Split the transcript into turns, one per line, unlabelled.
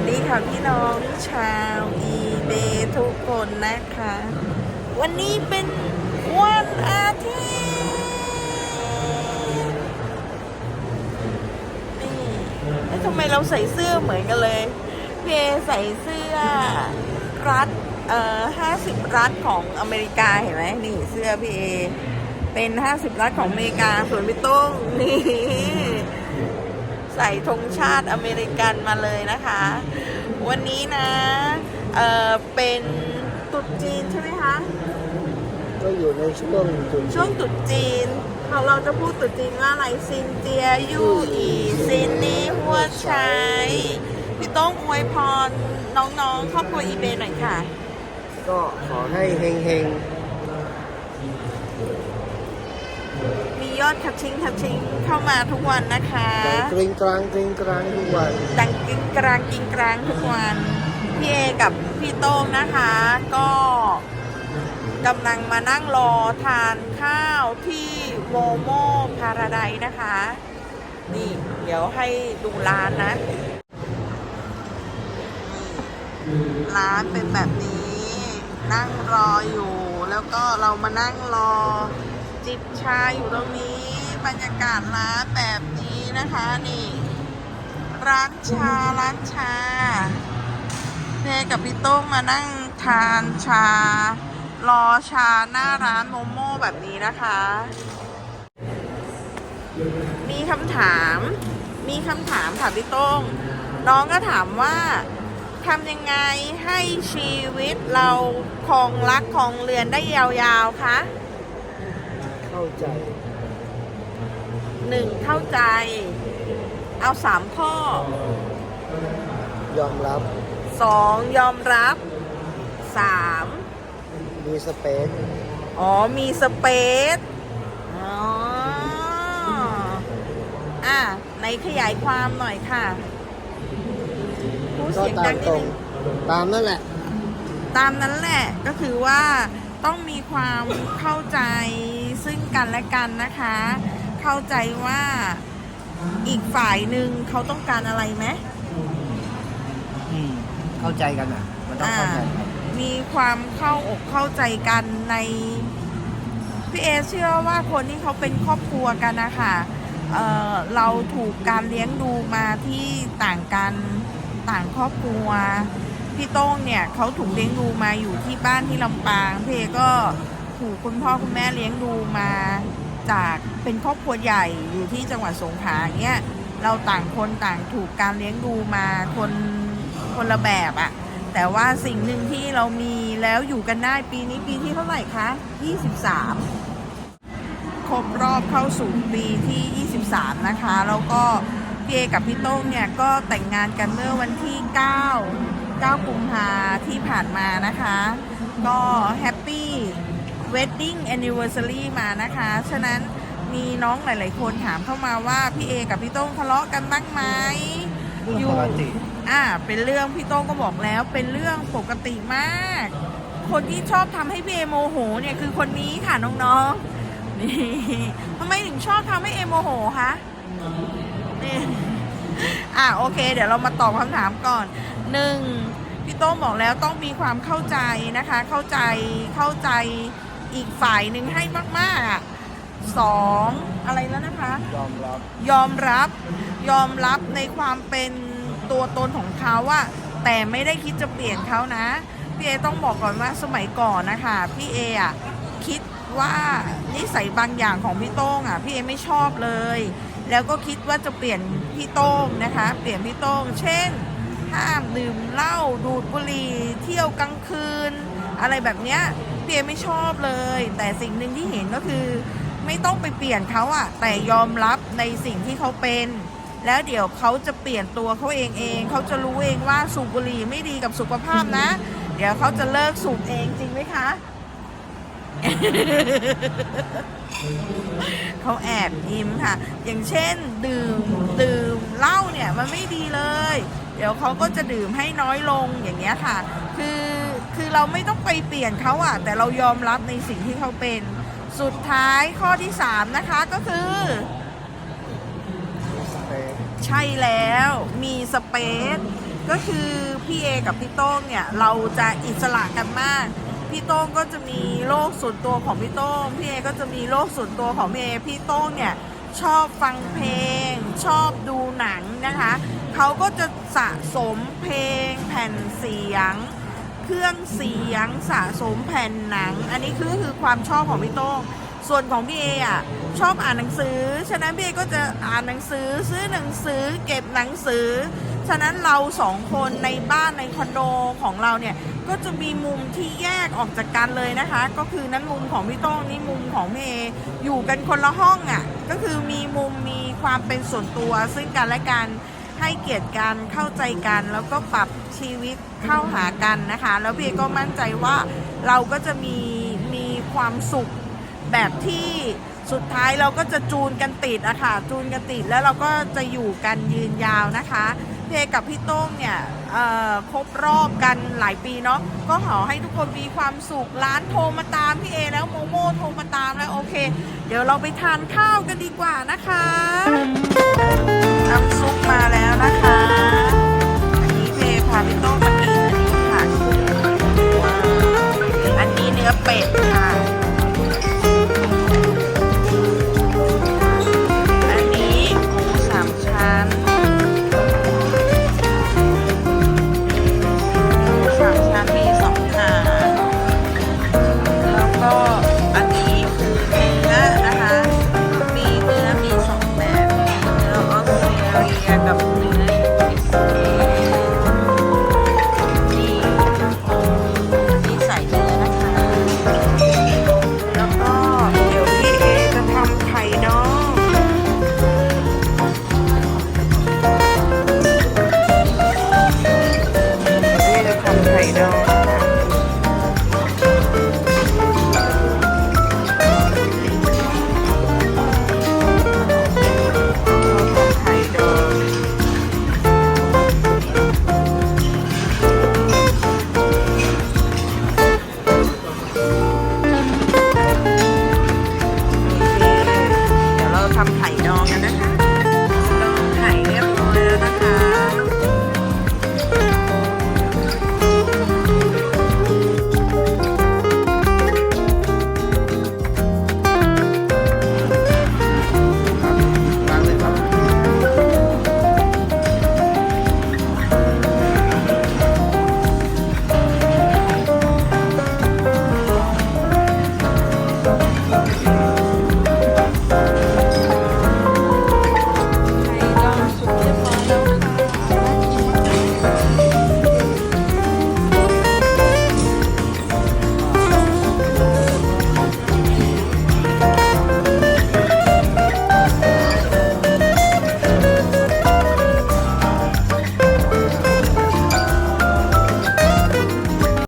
วัสดีค่ะพี่น้องชาวอีเบทุกคนนะคะ วันนี้เป็นวันอาทิตย์นี่แล้วทำไมเราใส่เสื้อเหมือนกันเลยพี่เอใส่เสื้อรัฐเอ่อห้าสิบรัฐของอเมริกาเห็นไหมนี่เสื้อพี่เอเป็นห้าสิบรัฐของอเมริกาส่วนพี่โต้งนี่ ใส่ธงชาติอเมริกันมาเลยนะคะ วันนี้นะเออเป็นตรุษจีนใช่ไหมคะ
ก็อยู่ในช่วงจุด
ช่วงตรุษจีนเราเราจะพูดตรุษจีนว่าอะไรซินเจียยู่อีซินนี่หัวชัยพี่ต้องอวยพรน้องๆครอบครัวอีเบหน่อยค่ะ
ก็ขอให้เฮงเฮง
มี ยอดคับชิงคับชิงเข้ามาทุกวันนะคะ
ๆดังกริงกลางกริงกลางทุกวัน
ดังกิงกลางกิงกลางทุกวันพี่เอกับพี่โต้งนะคะ ก็กำลังมานั่งรอทานข้าวที่โมโมพาราไดนะคะ นี่เดี๋ยวให้ดูร้านนะนี่ร้านเป็นแบบนี้ นั่งรออยู่ แล้วก็เรามานั่งรอ จิบชาอยู่ตรงนี้ บรรยากาศร้านแบบนี้นะคะนี่ ร้านชาร้านชาเพกับพี่โต้งมานั่งทานชา รอชาหน้าร้านโมโม่แบบนี้นะคะ มีคำถาม มีคำถามค่ะพี่โต้งน้องก็ถามว่าทำยังไงให้ชีวิตเราคงรักคงเรือนได้ยาวๆคะ
เข้าใจ
หนึ่งเข้าใจ เอาสามข้อ
ยอมรับ
สองยอมรับสาม
มีสเปซ
อ๋อ มีสเปซอ๋ออะในขยายความหน่อยค่ะพูด
ก็
เสียง
ตา
ดั
ม
งนิ
ต
ด
รง
นึง
ตามนั่นแหละ
ตามนั้นแหละก็คือว่าต้องมีความเข้าใจ ซึ่งกันและกันนะคะ เข้าใจว่าอีกฝ่ายหนึ่งเขาต้องการอะไรไหม
อืมเข้าใจกันอะ มันต้องเข้าใจกัน
มีความเข้าอกเข้าใจกันในพี่เอเชื่อว่าคนที่เขาเป็นครอบครัวกันนะคะเอ่อเราถูกการเลี้ยงดูมาที่ต่างกันต่างครอบครัว พี่โต้งเนี่ยเขาถูกเลี้ยงดูมาอยู่ที่บ้านที่ลำปางพี่เอก็ ถูกคุณพ่อคุณแม่เลี้ยงดูมาจากเป็นครอบครัวใหญ่อยู่ที่จังหวัดสงขลาเนี่ยเราต่างคนต่างถูกการเลี้ยงดูมาคนคนละแบบอะแต่ว่าสิ่งหนึ่งที่เรามีแล้วอยู่กันได้ปีนี้ปีที่เท่าไหร่คะ23 ครบรอบเข้าสู่ปีที่ 23 นะคะ แล้วก็พี่เอกับพี่โต้งเนี่ยก็แต่งงานกันเมื่อวันที่ 9 9กุมภาที่ผ่านมานะคะ ก็แฮปปี้ เวดดิ้งแอนนิเวอร์ซารีมานะคะ ฉะนั้นมีน้องหลาย ๆ คนถามเข้ามาว่าพี่เอกับพี่โต้งทะเลาะกันบ้างไหม
เรื่องปกติ
อ่าเป็นเรื่องพี่โต้งก็บอกแล้ว เป็นเรื่องปกติมาก คนที่ชอบทำให้พี่เอโมโหเนี่ยคือคนนี้ค่ะน้องๆนี่ทำไมถึงชอบทำให้เอโมโหคะนี่อ่าโอเค เดี๋ยวเรามาตอบคำถามก่อนหนึ่งพี่โต้งบอกแล้วต้องมีความเข้าใจนะคะ เข้าใจเข้าใจ อีกฝ่ายหนึ่งให้มากๆอะสองอะไรแล้วนะคะ
ยอมรับ
ยอมรับ ยอมรับในความเป็นตัวตนของเขาว่า แต่ไม่ได้คิดจะเปลี่ยนเขานะ พี่เอต้องบอกก่อนว่าสมัยก่อนนะคะ พี่เออะคิดว่านิสัยบางอย่างของพี่โต้งอะพี่เอไม่ชอบเลย แล้วก็คิดว่าจะเปลี่ยนพี่โต้งนะคะ เปลี่ยนพี่โต้ง เช่น ห้ามดื่มเหล้าดูดบุหรี่เที่ยวกลางคืน อะไรแบบเนี้ย เพี่เอไม่ชอบเลย แต่สิ่งหนึ่งที่เห็นก็คือ ไม่ต้องไปเปลี่ยนเขาอะแต่ยอมรับในสิ่งที่เขาเป็น แล้วเดี๋ยวเขาจะเปลี่ยนตัวเขาเองเองเขาจะรู้เองว่าสูบบุหรี่ไม่ดีกับสุขภาพนะ เดี๋ยวเขาจะเลิกสูบเองจริงไหมคะเขาแอบยิ้มค่ะ อย่างเช่น ดื่มดื่มเหล้าเนี่ยมันไม่ดีเลย เดี๋ยวเขาก็จะดื่มให้น้อยลงอย่างเงี้ยค่ะ คือ คือเราไม่ต้องไปเปลี่ยนเขาอะแต่เรายอมรับในสิ่งที่เขาเป็น สุดท้ายข้อที่3นะคะก็คือ ใช่แล้วมีสเปซก็คือพี่เอกับพี่โต้งเนี่ย เราจะอิสระกันมาก พี่โต้งก็จะมีโลกส่วนตัวของพี่โต้งพี่เอก็จะมีโลกส่วนตัวของพี่เอพี่โต้งเนี่ยชอบฟังเพลง ชอบดูหนังนะคะ เขาก็จะสะสมเพลงแผ่นเสียง เครื่องเสียงสะสมแผ่นหนัง อันนี้คือคือความชอบของพี่โต้งส่วนของพี่เออะชอบอ่านหนังสือ ฉะนั้นพี่เอก็จะอ่านหนังสือซื้อหนังสือเก็บหนังสือ ฉะนั้นเราสองคนในบ้านในคอนโดของเราเนี่ยก็จะมีมุมที่แยกออกจากกันเลยนะคะ ก็คือนั้นมุมของพี่โต้งนี่มุมของพี่เออยู่กันคนละห้องอะ่ะก็คือมีมุมมีความเป็นส่วนตัวซึ่งกันและกัน ให้เกียรติกันเข้าใจกันแล้วก็ปรับชีวิตเข้าหากันนะคะ แล้วพี่เอก็มั่นใจว่าเราก็จะมีมีความสุขแบบที่สุดท้ายเราก็จะจูนกันติดอะค่ะจูนกันติดแล้วเราก็จะอยู่กันยืนยาวนะคะเพกับพี่โต้งเนี่ยครบรอบกันหลายปีเนาะก็ขอให้ทุกคนมีความสุขร้านโทรมาตามพี่เอแล้วโมโมโทรมาตามแล้วโอเค เดี๋ยวเราไปทานข้าวกันดีกว่านะคะ น้ำซุปมาแล้วนะคะ